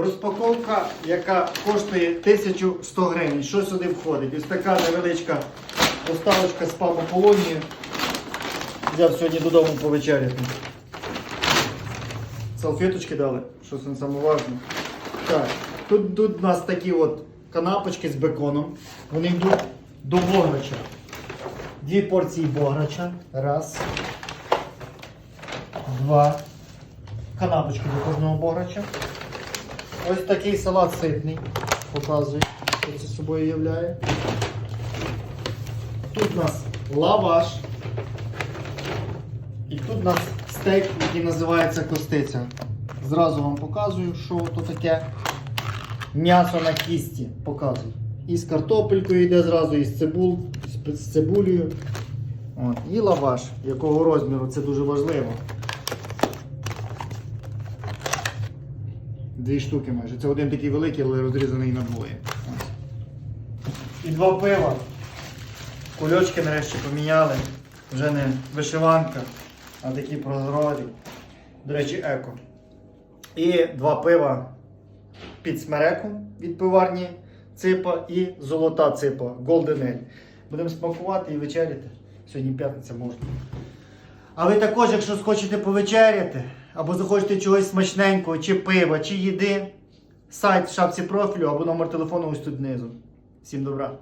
Розпаковка, яка коштує 1100 гривень. Що сюди входить? Ось така невеличка доставочка з памополонією. Взяв сьогодні додому повечеряти. Салфеточки дали, що це саме важне. Так, тут, тут у нас такі от канапочки з беконом. Вони йдуть до бограча. Дві порції бограча. Раз. Два. Канапочки до кожного бограча. Ось такий салат ситний. Показую, що це собою являє. Тут у нас лаваш. І тут у нас стейк, який називається костиця. Зразу вам показую, що то таке. М'ясо на кісті показую. І з картопелькою йде зразу, і з, цибул, з- цибулею. От. І лаваш, якого розміру, це дуже важливо. Дві штуки майже. Це один такий великий, але розрізаний на двоє. Ось. І два пива. Кульочки нарешті поміняли. Вже не вишиванка, а такі прозорі. До речі, еко. І два пива під смереком від пиварні ципа і золота ципа Golden Ale. Будемо смакувати і вечеряти. Сьогодні п'ятниця можна. А ви також, якщо хочете повечеряти, або захочете чогось смачненького, чи пива, чи їди, сайт в шапці профілю або номер телефону ось тут знизу. Всім добра!